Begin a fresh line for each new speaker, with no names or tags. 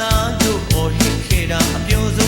သားတို့အော်ဟစ်ခဲ့တာအပြောစ